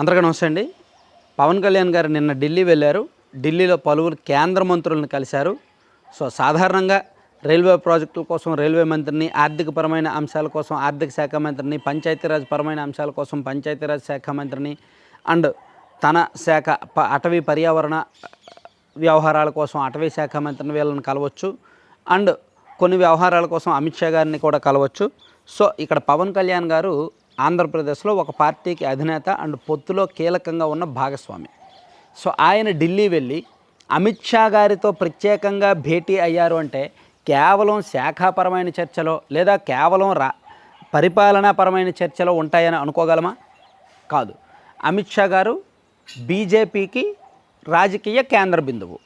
అందరికీ నమస్తే అండి. పవన్ కళ్యాణ్ గారు నిన్న ఢిల్లీ వెళ్ళారు. ఢిల్లీలో పలువురు కేంద్ర మంత్రులను కలిశారు. సో సాధారణంగా రైల్వే ప్రాజెక్టుల కోసం రైల్వే మంత్రిని ఆర్థికపరమైన అంశాల కోసం ఆర్థిక శాఖ మంత్రిని పంచాయతీరాజ్ పరమైన అంశాల కోసం పంచాయతీరాజ్ శాఖ మంత్రిని అండ్ తన శాఖ ప అటవీ పర్యావరణ వ్యవహారాల కోసం అటవీ శాఖ మంత్రిని వీళ్ళని కలవచ్చు. అండ్ కొన్ని వ్యవహారాల కోసం అమిత్ షా గారిని కూడా కలవచ్చు. సో ఇక్కడ పవన్ కళ్యాణ్ గారు ఆంధ్రప్రదేశ్లో ఒక పార్టీకి అధినేత అండ్ పొత్తులో కీలకంగా ఉన్న భాగస్వామి. సో ఆయన ఢిల్లీ వెళ్ళి అమిత్ షా గారితో ప్రత్యేకంగా భేటీ అయ్యారు అంటే కేవలం శాఖాపరమైన చర్చలో లేదా కేవలం రా పరిపాలనాపరమైన చర్చలో ఉంటాయని అనుకోగలమా? కాదు. అమిత్ షా గారు బీజేపీకి రాజకీయ కేంద్ర బిందువు.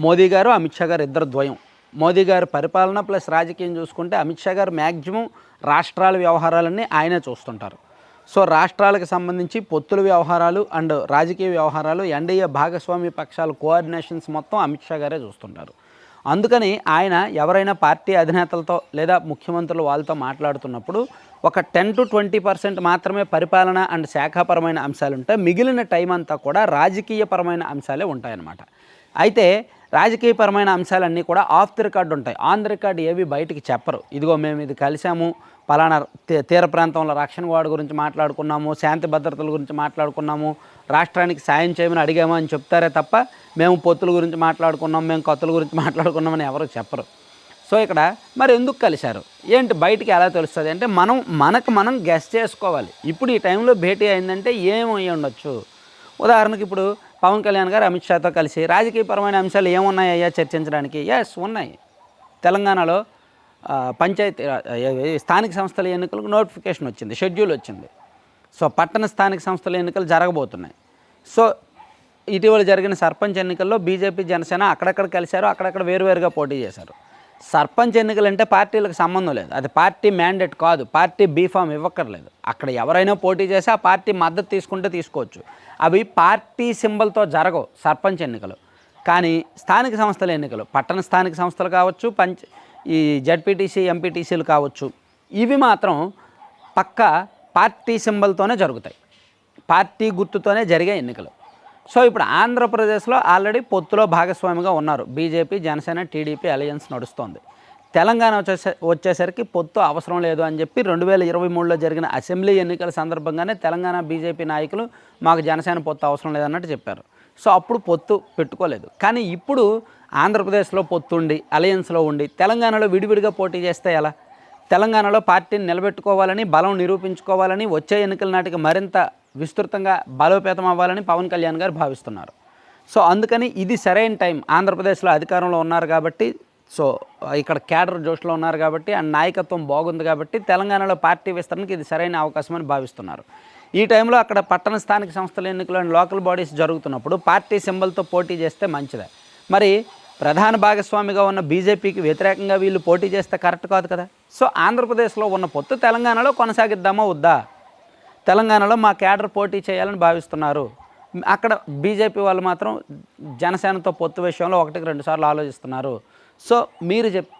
మోదీ గారు అమిత్ షా గారు ఇద్దరు ద్వయం. మోదీ గారు పరిపాలన ప్లస్ రాజకీయం చూసుకుంటే అమిత్ షా గారు మ్యాక్సిమం రాష్ట్రాల వ్యవహారాలన్నీ ఆయనే చూస్తుంటారు. సో రాష్ట్రాలకు సంబంధించి పొత్తుల వ్యవహారాలు అండ్ రాజకీయ వ్యవహారాలు ఎన్డీఏ భాగస్వామి పక్షాల కోఆర్డినేషన్స్ మొత్తం అమిత్ షా గారే చూస్తుంటారు. అందుకని ఆయన ఎవరైనా పార్టీ అధినేతలతో లేదా ముఖ్యమంత్రులు వాళ్ళతో మాట్లాడుతున్నప్పుడు ఒక టెన్ టు ట్వంటీ పర్సెంట్ మాత్రమే పరిపాలన అండ్ శాఖాపరమైన అంశాలు ఉంటాయి మిగిలిన టైం అంతా కూడా రాజకీయపరమైన అంశాలే ఉంటాయన్నమాట. అయితే రాజకీయపరమైన అంశాలన్నీ కూడా ఆఫ్ ది రికార్డ్ ఉంటాయి. ఆన్ ది రికార్డ్ ఏవి బయటికి చెప్పరు. ఇదిగో మేము ఇది కలిసాము. పలానా తీ- తీర ప్రాంతంలో రక్షణ వాడు గురించి మాట్లాడుకున్నాము. శాంతి భద్రతల గురించి మాట్లాడుకున్నాము. రాష్ట్రానికి సాయం చేయమని అడిగామని అని చెప్తారే తప్ప మేము పొత్తుల గురించి మాట్లాడుకున్నాం. మేము కొత్తల గురించి మాట్లాడుకున్నామని ఎవరు చెప్పరు. సో ఇక్కడ మరి ఎందుకు కలిశారు? ఏంటి బయటికి ఎలా తెలుస్తుంది? అంటే మనం మనకు మనం గెస్ చేసుకోవాలి. ఇప్పుడు ఈ టైంలో భేటీ అయిందంటే ఏమై ఉండొచ్చు? ఉదాహరణకి ఇప్పుడు పవన్ కళ్యాణ్ గారు అమిత్ షాతో కలిసి రాజకీయపరమైన అంశాలు ఏమున్నాయ్యా చర్చించడానికి? ఎస్ ఉన్నాయి. తెలంగాణలో పంచాయతీ స్థానిక సంస్థల ఎన్నికలకు నోటిఫికేషన్ వచ్చింది షెడ్యూల్ వచ్చింది. సో పట్టణ స్థానిక సంస్థల ఎన్నికలు జరగబోతున్నాయి. సో ఇటీవల జరిగిన సర్పంచ్ ఎన్నికల్లో బీజేపీ జనసేన అక్కడక్కడ కలిశారు అక్కడక్కడ వేరువేరుగా పోటీ చేశారు. సర్పంచ్ ఎన్నికలంటే పార్టీలకు సంబంధం లేదు. అది పార్టీ మ్యాండేట్ కాదు. పార్టీ బీఫామ్ ఇవ్వక్కర్లేదు. అక్కడ ఎవరైనా పోటీ చేసి ఆ పార్టీ మద్దతు తీసుకుంటే తీసుకోవచ్చు. అవి పార్టీ సింబల్తో జరగవు సర్పంచ్ ఎన్నికలు. కానీ స్థానిక సంస్థల ఎన్నికలు పట్టణ స్థానిక సంస్థలు కావచ్చు పంచ్ ఈ జడ్పీటీసీ ఎంపీటీసీలు కావచ్చు ఇవి మాత్రం పక్క పార్టీ సింబల్తోనే జరుగుతాయి. పార్టీ గుర్తుతోనే జరిగే ఎన్నికలు. సో ఇప్పుడు ఆంధ్రప్రదేశ్లో ఆల్రెడీ పొత్తులో భాగస్వామిగా ఉన్నారు. బీజేపీ జనసేన టీడీపీ అలయన్స్ నడుస్తోంది. తెలంగాణ వచ్చేసే వచ్చేసరికి పొత్తు అవసరం లేదు అని చెప్పి రెండు వేల ఇరవై మూడులో జరిగిన అసెంబ్లీ ఎన్నికల సందర్భంగానే తెలంగాణ బీజేపీ నాయకులు మాకు జనసేన పొత్తు అవసరం లేదన్నట్టు చెప్పారు. సో అప్పుడు పొత్తు పెట్టుకోలేదు. కానీ ఇప్పుడు ఆంధ్రప్రదేశ్లో పొత్తు ఉండి అలయన్స్లో ఉండి తెలంగాణలో విడివిడిగా పోటీ చేస్తే ఎలా? తెలంగాణలో పార్టీని నిలబెట్టుకోవాలని బలం నిరూపించుకోవాలని వచ్చే ఎన్నికల నాటికి మరింత విస్తృతంగా బలోపేతం అవ్వాలని పవన్ కళ్యాణ్ గారు భావిస్తున్నారు. సో అందుకని ఇది సరైన టైం. ఆంధ్రప్రదేశ్లో అధికారంలో ఉన్నారు కాబట్టి సో ఇక్కడ క్యాడర్ జోష్లో ఉన్నారు కాబట్టి ఆ నాయకత్వం బాగుంది కాబట్టి తెలంగాణలో పార్టీ విస్తరణకి ఇది సరైన అవకాశం అని భావిస్తున్నారు. ఈ టైంలో అక్కడ పట్టణ స్థానిక సంస్థల ఎన్నికలు అండ్ లోకల్ బాడీస్ జరుగుతున్నప్పుడు పార్టీ సింబల్తో పోటీ చేస్తే మంచిదే. మరి ప్రధాన భాగస్వామిగా ఉన్న బీజేపీకి వ్యతిరేకంగా వీళ్ళు పోటీ చేస్తే కరెక్ట్ కాదు కదా? సో ఆంధ్రప్రదేశ్లో ఉన్న పొత్తు తెలంగాణలో కొనసాగిద్దామా వద్దా? తెలంగాణలో మా క్యాడర్ పోటీ చేయాలని భావిస్తున్నారు. అక్కడ బీజేపీ వాళ్ళు మాత్రం జనసేనతో పొత్తు విషయంలో ఒకటికి రెండు సార్లు ఆలోచిస్తున్నారు. సో మీరు చెప్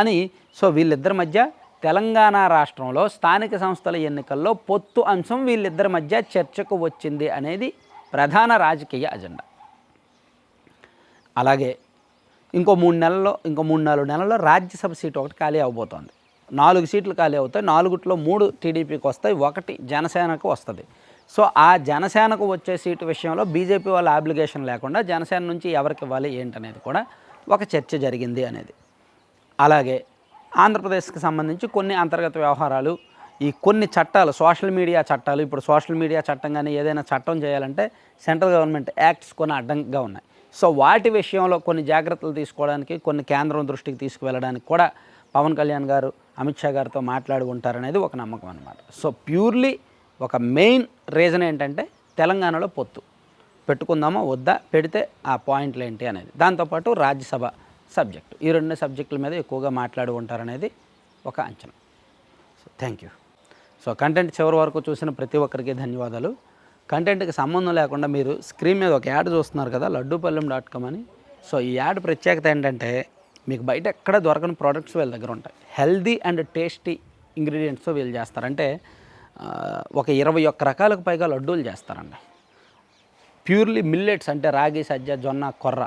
అని సో వీళ్ళిద్దరి మధ్య తెలంగాణ రాష్ట్రంలో స్థానిక సంస్థల ఎన్నికల్లో పొత్తు అంశం వీళ్ళిద్దరి మధ్య చర్చకు వచ్చింది అనేది ప్రధాన రాజకీయ అజెండా. అలాగే ఇంకో మూడు నెలల్లో ఇంకో మూడు నాలుగు నెలల్లో రాజ్యసభ సీటు ఒకటి ఖాళీ అవబోతోంది. నాలుగు సీట్లు ఖాళీ అవుతాయి. నాలుగుట్లో మూడు టీడీపీకి వస్తాయి. ఒకటి జనసేనకు వస్తుంది. సో ఆ జనసేనకు వచ్చే సీటు విషయంలో బీజేపీ వాళ్ళ అప్లికేషన్ లేకుండా జనసేన నుంచి ఎవరికి ఇవ్వాలి ఏంటనేది కూడా ఒక చర్చ జరిగింది అనేది. అలాగే ఆంధ్రప్రదేశ్కి సంబంధించి కొన్ని అంతర్గత వ్యవహారాలు ఈ కొన్ని చట్టాలు సోషల్ మీడియా చట్టాలు ఇప్పుడు సోషల్ మీడియా చట్టం కానీ ఏదైనా చట్టం చేయాలంటే సెంట్రల్ గవర్నమెంట్ యాక్ట్స్ కొన్ని అడ్డంగా ఉన్నాయి. సో వాటి విషయంలో కొన్ని జాగ్రత్తలు తీసుకోవడానికి కొన్ని కేంద్రం దృష్టికి తీసుకువెళ్ళడానికి కూడా పవన్ కళ్యాణ్ గారు అమిత్ షా గారితో మాట్లాడి ఉంటారనేది ఒక నమ్మకం అనమాట సో ప్యూర్లీ ఒక మెయిన్ రీజన్ ఏంటంటే తెలంగాణలో పొత్తు. పెట్టుకుందామా వద్దా పెడితే ఆ పాయింట్లు ఏంటి అనేది. దాంతోపాటు రాజ్యసభ సబ్జెక్టు. ఈ రెండు సబ్జెక్టుల మీద ఎక్కువగా మాట్లాడి ఉంటారనేది ఒక అంచనా. So thank you so content చివరి వరకు చూసిన ప్రతి ఒక్కరికి ధన్యవాదాలు. కంటెంట్కి సంబంధం లేకుండా మీరు స్క్రీన్ మీద ఒక యాడ్ చూస్తున్నారు కదా లడ్డూపల్లెం డాట్ కామ్ అని. సో ఈ యాడ్ ప్రత్యేకత ఏంటంటే మీకు బయట ఎక్కడ దొరకని ప్రోడక్ట్స్ వీళ్ళ దగ్గర ఉంటాయి. హెల్దీ అండ్ టేస్టీ ఇంగ్రీడియంట్స్తో వీళ్ళు చేస్తారంటే ఒక ఇరవై ఒక్క రకాలకు పైగా లడ్డూలు చేస్తారండి. ప్యూర్లీ మిల్లెట్స్ అంటే రాగి సజ్జ జొన్న కొర్ర.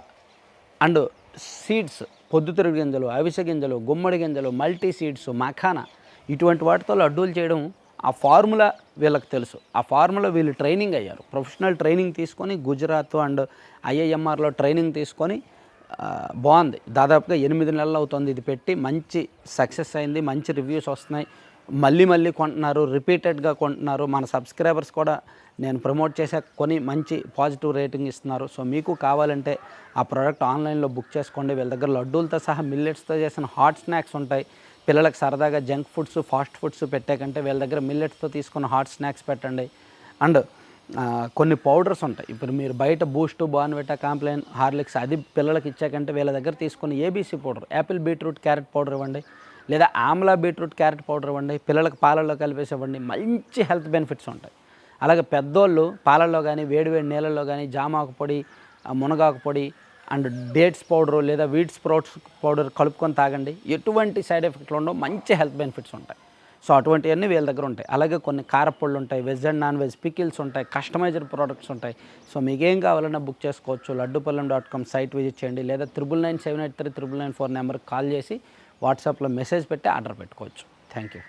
అండ్ సీడ్స్ పొద్దుతిరుగు గింజలు అవిసె గింజలు గుమ్మడి గింజలు మల్టీ సీడ్స్ మఖానా. ఇటువంటి వాటితో లడ్డూలు చేయడం ఆ ఫార్ములా వీళ్ళకి తెలుసు. ఆ ఫార్ములా వీళ్ళు ట్రైనింగ్ అయ్యారు. ప్రొఫెషనల్ ట్రైనింగ్ తీసుకొని గుజరాత్ అండ్ ఐఐఎంఆర్లో ట్రైనింగ్ తీసుకొని బాగుంది. దాదాపుగా ఎనిమిది నెలలు అవుతుంది ఇది పెట్టి. మంచి సక్సెస్ అయింది. మంచి రివ్యూస్ వస్తున్నాయి. మళ్ళీ మళ్ళీ కొంటున్నారు. రిపీటెడ్గా కొంటున్నారు. మన సబ్స్క్రైబర్స్ కూడా నేను ప్రమోట్ చేసే కొని మంచి పాజిటివ్ రేటింగ్ ఇస్తున్నారు. సో మీకు కావాలంటే ఆ ప్రోడక్ట్ ఆన్లైన్లో బుక్ చేసుకోండి. వీళ్ళ దగ్గర లడ్డూలతో సహా మిల్లెట్స్తో చేసిన హాట్ స్నాక్స్ ఉంటాయి. పిల్లలకు సరదాగా జంక్ ఫుడ్స్ ఫాస్ట్ ఫుడ్స్ పెట్టే కంటే వీళ్ళ దగ్గర మిల్లెట్స్తో తీసుకున్న హాట్ స్నాక్స్ పెట్టండి. అండ్ కొన్ని పౌడర్స్ ఉంటాయి. ఇప్పుడు మీరు బయట బూస్ట్ బాన్విటా కాంప్లైన్ హార్లిక్స్ అది పిల్లలకి ఇచ్చాకంటే వీళ్ళ దగ్గర తీసుకున్న ABC powder apple beetroot carrot powder ఇవ్వండి లేదా ఆమ్లా బీట్రూట్ క్యారెట్ పౌడర్ ఇవ్వండి పిల్లలకు పాలల్లో కలిపేసి ఇవ్వండి మంచి హెల్త్ బెనిఫిట్స్ ఉంటాయి. అలాగే పెద్దోళ్ళు పాలల్లో కానీ వేడివేడి నీళ్ళల్లో కానీ జామాకు పొడి మునగాకు పొడి అండ్ డేట్స్ పౌడర్ లేదా వీట్ స్ప్రౌట్స్ పౌడర్ కలుపుకొని తాగండి. ఎటువంటి సైడ్ ఎఫెక్ట్లు ఉండవు మంచి హెల్త్ బెనిఫిట్స్ ఉంటాయి. సో అటువంటివన్నీ వీళ్ళ దగ్గర ఉంటాయి. అలాగే కొన్ని కారపళ్ళు ఉంటాయి veg and non veg pickles ఉంటాయి కస్టమైజ్డ్ ప్రోడక్ట్స్ ఉంటాయి. సో మీకేం కావాలన్నా బుక్ చేసుకోవచ్చు. Laddupallem dot com site visit చేయండి. లేదా triple nine seven eight three triple nine four నెంబర్కి కాల్ చేసి వాట్సాప్లో మెసేజ్ పెట్టి ఆర్డర్ పెట్టుకోవచ్చు. Thank you.